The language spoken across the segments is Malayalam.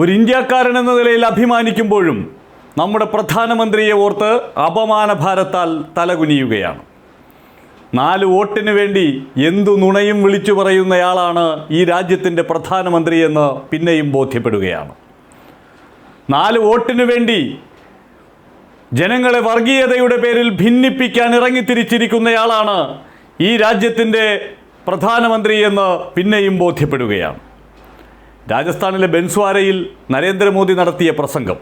ഒരു ഇന്ത്യക്കാരൻ എന്ന നിലയിൽ അഭിമാനിക്കുമ്പോഴും നമ്മുടെ പ്രധാനമന്ത്രിയെ ഓർത്ത് അപമാന ഭാരത്താൽ തലകുനിയുകയാണ്. നാല് വോട്ടിന് വേണ്ടി എന്തു നുണയും വിളിച്ചു പറയുന്നയാളാണ് ഈ രാജ്യത്തിന്റെ പ്രധാനമന്ത്രി എന്ന് പിന്നെയും ബോധ്യപ്പെടുകയാണ്. നാല് വോട്ടിന് വേണ്ടി ജനങ്ങളെ വർഗീയതയുടെ പേരിൽ ഭിന്നിപ്പിക്കാൻ ഇറങ്ങിത്തിരിച്ചിരിക്കുന്നയാളാണ് ഈ രാജ്യത്തിന്റെ പ്രധാനമന്ത്രി എന്ന് പിന്നെയും ബോധ്യപ്പെടുകയാണ്. രാജസ്ഥാനിലെ ബെൻസ്വാരയിൽ നരേന്ദ്രമോദി നടത്തിയ പ്രസംഗം.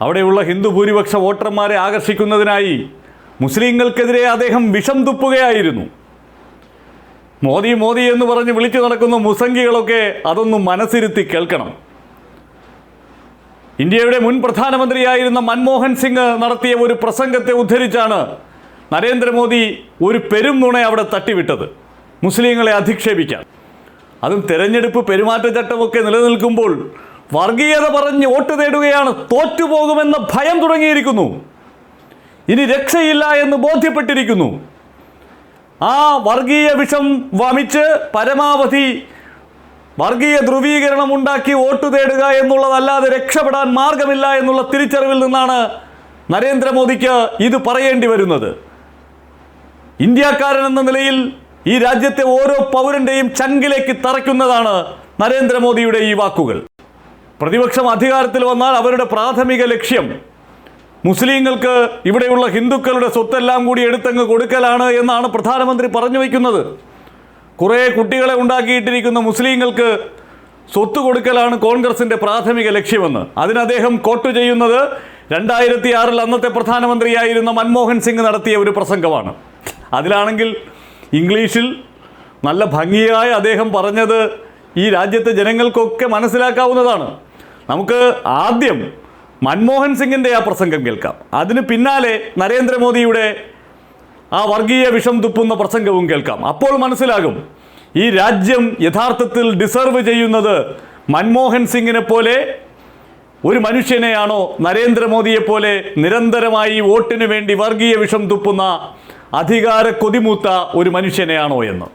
അവിടെയുള്ള ഹിന്ദു ഭൂരിപക്ഷ വോട്ടർമാരെ ആകർഷിക്കുന്നതിനായി മുസ്ലിങ്ങൾക്കെതിരെ അദ്ദേഹം വിഷം തുപ്പുകയായിരുന്നു. മോദി മോദി എന്ന് പറഞ്ഞ് വിളിച്ചു നടക്കുന്ന മുസംഗികളൊക്കെ അതൊന്നും മനസ്സിരുത്തി കേൾക്കണം. ഇന്ത്യയുടെ മുൻ പ്രധാനമന്ത്രിയായിരുന്ന മൻമോഹൻ സിംഗ് നടത്തിയ ഒരു പ്രസംഗത്തെ ഉദ്ധരിച്ചാണ് നരേന്ദ്രമോദി ഒരു പെരും നുണ അവിടെ തട്ടിവിട്ടത്. മുസ്ലിങ്ങളെ അധിക്ഷേപിക്കാൻ. അതും തെരഞ്ഞെടുപ്പ് പെരുമാറ്റച്ചട്ടമൊക്കെ നിലനിൽക്കുമ്പോൾ വർഗീയത പറഞ്ഞ് വോട്ട് നേടുകയാണ് തോറ്റുപോകുമെന്ന ഭയം തുടങ്ങിയിരിക്കുന്നു. ഇനി രക്ഷയില്ല എന്ന് ബോധ്യപ്പെട്ടിരിക്കുന്നു. ആ വർഗീയ വിഷം വമിച്ച് പരമാവധി വർഗീയ ധ്രുവീകരണം ഉണ്ടാക്കി വോട്ട് തേടുക എന്നുള്ളതല്ലാതെ രക്ഷപ്പെടാൻ മാർഗമില്ല എന്നുള്ള തിരിച്ചറിവിൽ നിന്നാണ് നരേന്ദ്രമോദിക്ക് ഇത് പറയേണ്ടി വരുന്നത്. ഇന്ത്യക്കാരൻ എന്ന നിലയിൽ ഈ രാജ്യത്തെ ഓരോ പൗരന്റെയും ചങ്കിലേക്ക് തറയ്ക്കുന്നതാണ് നരേന്ദ്രമോദിയുടെ ഈ വാക്കുകൾ. പ്രതിപക്ഷം അധികാരത്തിൽ വന്നാൽ അവരുടെ പ്രാഥമിക ലക്ഷ്യം മുസ്ലിങ്ങൾക്ക് ഇവിടെയുള്ള ഹിന്ദുക്കളുടെ സ്വത്തെല്ലാം കൂടി എടുത്തങ്ങ് കൊടുക്കലാണ് എന്നാണ് പ്രധാനമന്ത്രി പറഞ്ഞു വയ്ക്കുന്നത്. കുറേ കുട്ടികളെ ഉണ്ടാക്കിയിട്ടിരിക്കുന്ന മുസ്ലിങ്ങൾക്ക് സ്വത്ത് കൊടുക്കലാണ് കോൺഗ്രസിന്റെ പ്രാഥമിക ലക്ഷ്യമെന്ന്. അതിന് അദ്ദേഹം കോട്ട് ചെയ്യുന്നത് രണ്ടായിരത്തി ആറിൽ അന്നത്തെ പ്രധാനമന്ത്രിയായിരുന്ന മൻമോഹൻ സിംഗ് നടത്തിയ ഒരു പ്രസംഗമാണ്. അതിലാണെങ്കിൽ ഇംഗ്ലീഷിൽ നല്ല ഭംഗിയായി അദ്ദേഹം പറഞ്ഞത് ഈ രാജ്യത്തെ ജനങ്ങൾക്കൊക്കെ മനസ്സിലാക്കാവുന്നതാണ്. നമുക്ക് ആദ്യം മൻമോഹൻ സിംഗിന്റെ ആ പ്രസംഗം കേൾക്കാം. അതിന് പിന്നാലെ നരേന്ദ്രമോദിയുടെ ആ വർഗീയ വിഷം തുപ്പുന്ന പ്രസംഗവും കേൾക്കാം. അപ്പോൾ മനസ്സിലാകും ഈ രാജ്യം യഥാർത്ഥത്തിൽ ഡിസർവ് ചെയ്യുന്നത് മൻമോഹൻ സിംഗിനെ പോലെ ഒരു മനുഷ്യനെയാണോ നരേന്ദ്രമോദിയെപ്പോലെ നിരന്തരമായി വോട്ടിനു വേണ്ടി വർഗീയ വിഷം തുപ്പുന്ന അധികാര കൊതിമൂത്ത ഒരു മനുഷ്യനെയാണോ എന്ന്.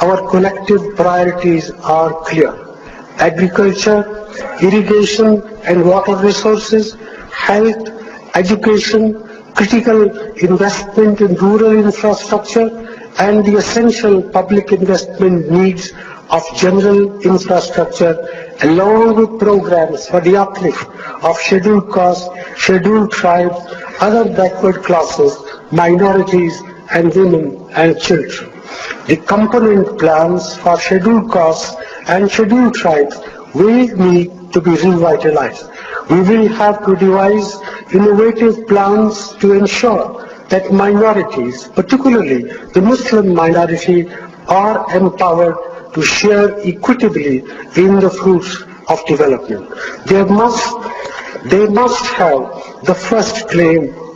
അവർ collective priorities are clear agriculture irrigation and water resources health education critical investment in rural infrastructure and the essential public investment needs of general infrastructure along with programmes for the uplift of scheduled caste scheduled tribe other backward classes minorities and women and children. The component plans for scheduled castes and scheduled tribes will need to be revitalized. We will have to devise innovative plans to ensure that minorities, particularly the Muslim minority, are empowered to share equitably in the fruits of development. They must, they must have the first claim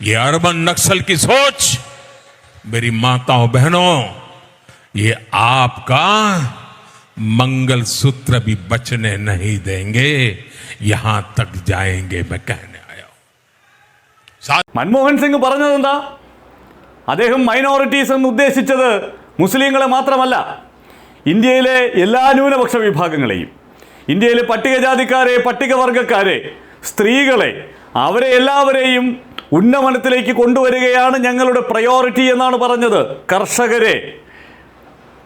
ये अरबन नक्सल की सोच मेरी माताओं बहनों ये आपका मंगल सूत्र भी बचने नहीं देंगे यहां तक जाएंगे मैं कहने आया हूं साथ മൻമോഹൻ സിംഗ് പറഞ്ഞതെന്താ അദ്ദേഹം മൈനോറിറ്റീസ് എന്ന് ഉദ്ദേശിച്ചത് മുസ്ലിങ്ങളെ മാത്രമല്ല ഇന്ത്യയിലെ എല്ലാ ന്യൂനപക്ഷ വിഭാഗങ്ങളെയും ഇന്ത്യയിലെ പട്ടികജാതിക്കാരെ പട്ടികവർഗക്കാരെ സ്ത്രീകളെ അവരെ എല്ലാവരെയും ഉന്നമനത്തിലേക്ക് കൊണ്ടുവരികയാണ് ഞങ്ങളുടെ പ്രയോറിറ്റി എന്നാണ് പറഞ്ഞത്. കർഷകരെ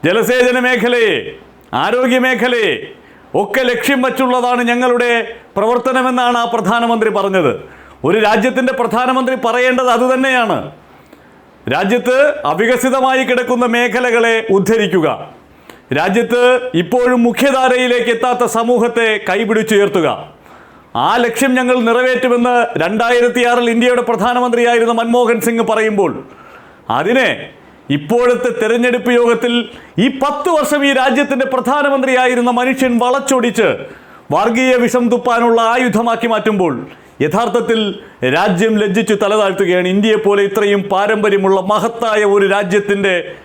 ജലസേചന മേഖലയെ ആരോഗ്യ മേഖലയെ ഒക്കെ ലക്ഷ്യം വച്ചുള്ളതാണ് ഞങ്ങളുടെ പ്രവർത്തനമെന്നാണ് ആ പ്രധാനമന്ത്രി പറഞ്ഞത്. ഒരു രാജ്യത്തിന്റെ പ്രധാനമന്ത്രി പറയേണ്ടത് അതുതന്നെയാണ് രാജ്യത്ത് അവികസിതമായി കിടക്കുന്ന മേഖലകളെ ഉദ്ധരിക്കുക. രാജ്യത്ത് ഇപ്പോഴും മുഖ്യധാരയിലേക്ക് എത്താത്ത സമൂഹത്തെ കൈപിടിച്ചുയർത്തുക. ആ ലക്ഷ്യം ഞങ്ങൾ നിറവേറ്റുമെന്ന് രണ്ടായിരത്തി ആറിൽ ഇന്ത്യയുടെ പ്രധാനമന്ത്രിയായിരുന്ന മൻമോഹൻ സിംഗ് പറയുമ്പോൾ അതിനെ ഇപ്പോഴത്തെ തെരഞ്ഞെടുപ്പ് യോഗത്തിൽ ഈ പത്ത് വർഷം ഈ രാജ്യത്തിന്റെ പ്രധാനമന്ത്രിയായിരുന്ന മനുഷ്യൻ വളച്ചൊടിച്ച് വർഗീയ വിഷം തുപ്പാനുള്ള ആയുധമാക്കി മാറ്റുമ്പോൾ യഥാർത്ഥത്തിൽ രാജ്യം ലജ്ജിച്ചു തലതാഴ്ത്തുകയാണ്. ഇന്ത്യയെപ്പോലെ ഇത്രയും പാരമ്പര്യമുള്ള മഹത്തായ ഒരു രാജ്യത്തിന്റെ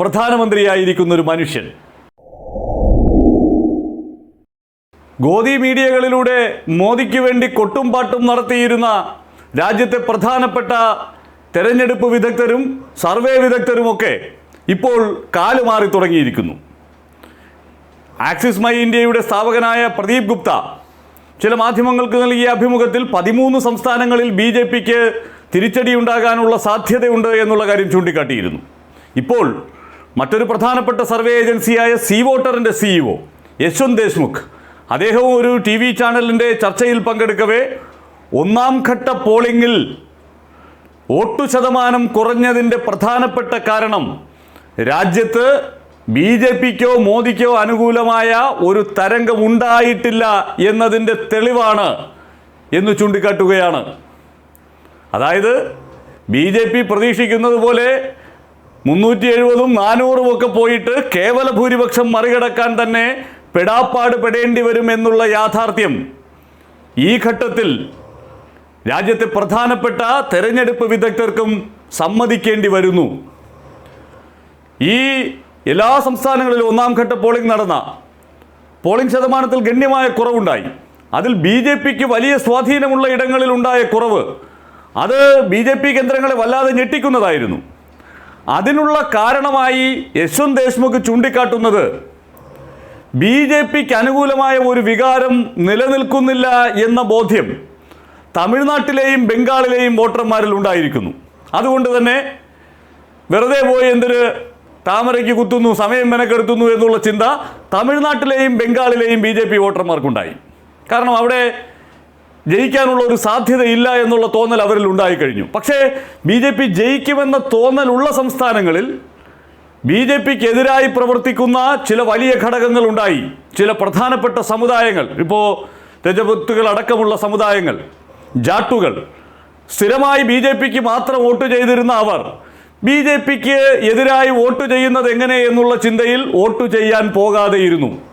പ്രധാനമന്ത്രിയായിരിക്കുന്ന ഒരു മനുഷ്യൻ. ഗോദി മീഡിയകളിലൂടെ മോദിക്ക് വേണ്ടി കൊട്ടും പാട്ടും നടത്തിയിരുന്ന രാജ്യത്തെ പ്രധാനപ്പെട്ട തെരഞ്ഞെടുപ്പ് വിദഗ്ധരും സർവേ വിദഗ്ധരുമൊക്കെ ഇപ്പോൾ കാലുമാറി തുടങ്ങിയിരിക്കുന്നു. ആക്സിസ് മൈ ഇന്ത്യയുടെ സ്ഥാപകനായ പ്രദീപ് ഗുപ്ത ചില മാധ്യമങ്ങൾക്ക് നൽകിയ അഭിമുഖത്തിൽ പതിമൂന്ന് സംസ്ഥാനങ്ങളിൽ ബി ജെ പിക്ക് തിരിച്ചടിയുണ്ടാകാനുള്ള സാധ്യതയുണ്ട് എന്നുള്ള കാര്യം ചൂണ്ടിക്കാട്ടിയിരുന്നു. ഇപ്പോൾ മറ്റൊരു പ്രധാനപ്പെട്ട സർവേ ഏജൻസിയായ സി വോട്ടറിന്റെ സിഇഒ യശ്വന്ത് ദേശ്മുഖ് അദ്ദേഹവും ഒരു ടി വി ചാനലിന്റെ ചർച്ചയിൽ പങ്കെടുക്കവേ ഒന്നാം ഘട്ട പോളിംഗിൽ വോട്ടു ശതമാനം കുറഞ്ഞതിന്റെ പ്രധാനപ്പെട്ട കാരണം രാജ്യത്ത് ബി ജെ പിക്കോ മോദിക്കോ അനുകൂലമായ ഒരു തരംഗം ഉണ്ടായിട്ടില്ല എന്നതിന്റെ തെളിവാണ് എന്ന് ചൂണ്ടിക്കാട്ടുകയാണ്. അതായത് ബി ജെ പി പ്രതീക്ഷിക്കുന്നത് പോലെ മുന്നൂറ്റി എഴുപതും നാനൂറും ഒക്കെ പോയിട്ട് കേവല ഭൂരിപക്ഷം മറികടക്കാൻ തന്നെ പെടാപ്പാട് പെടേണ്ടി വരും എന്നുള്ള യാഥാർത്ഥ്യം ഈ ഘട്ടത്തിൽ രാജ്യത്തെ പ്രധാനപ്പെട്ട തെരഞ്ഞെടുപ്പ് വിദഗ്ധർക്കും സമ്മതിക്കേണ്ടി വരുന്നു. ഈ എല്ലാ സംസ്ഥാനങ്ങളിലും ഒന്നാം ഘട്ട പോളിംഗ് നടന്ന പോളിംഗ് ശതമാനത്തിൽ ഗണ്യമായ കുറവുണ്ടായി. അതിൽ ബി ജെ പിക്ക് വലിയ സ്വാധീനമുള്ള ഇടങ്ങളിൽ ഉണ്ടായ കുറവ് അത് ബി ജെ പി കേന്ദ്രങ്ങളെ വല്ലാതെ ഞെട്ടിക്കുന്നതായിരുന്നു. അതിനുള്ള കാരണമായി യശ്വന്ത് ദേശ്മുഖ് ചൂണ്ടിക്കാട്ടുന്നത് ബി ജെ പിക്ക് അനുകൂലമായ ഒരു വികാരം നിലനിൽക്കുന്നില്ല എന്ന ബോധ്യം തമിഴ്നാട്ടിലെയും ബംഗാളിലെയും വോട്ടർമാരിൽ ഉണ്ടായിരിക്കുന്നു. അതുകൊണ്ട് തന്നെ വെറുതെ പോയി എന്തൊരു താമരയ്ക്ക് കുത്തുന്നു സമയം മെനക്കെടുത്തുന്നു എന്നുള്ള ചിന്ത തമിഴ്നാട്ടിലെയും ബംഗാളിലെയും ബി ജെ പി വോട്ടർമാർക്കുണ്ടായി. കാരണം അവിടെ ജയിക്കാനുള്ള ഒരു സാധ്യതയില്ല എന്നുള്ള തോന്നൽ അവരിൽ ഉണ്ടായിക്കഴിഞ്ഞു. പക്ഷേ ബി ജെ പി ജയിക്കുമെന്ന തോന്നലുള്ള സംസ്ഥാനങ്ങളിൽ ബി ജെ പിക്ക് എതിരായി പ്രവർത്തിക്കുന്ന ചില വലിയ ഘടകങ്ങൾ ഉണ്ടായി ചില പ്രധാനപ്പെട്ട സമുദായങ്ങൾ. ഇപ്പോൾ രജപുത്തുകൾ അടക്കമുള്ള സമുദായങ്ങൾ ജാട്ടുകൾ. സ്ഥിരമായി ബി ജെ പിക്ക് മാത്രം വോട്ട് ചെയ്തിരുന്ന അവർ ബി ജെ പിക്ക് എതിരായി വോട്ട് ചെയ്യുന്നത് എങ്ങനെ എന്നുള്ള ചിന്തയിൽ വോട്ട് ചെയ്യാൻ പോകാതെയിരുന്നു.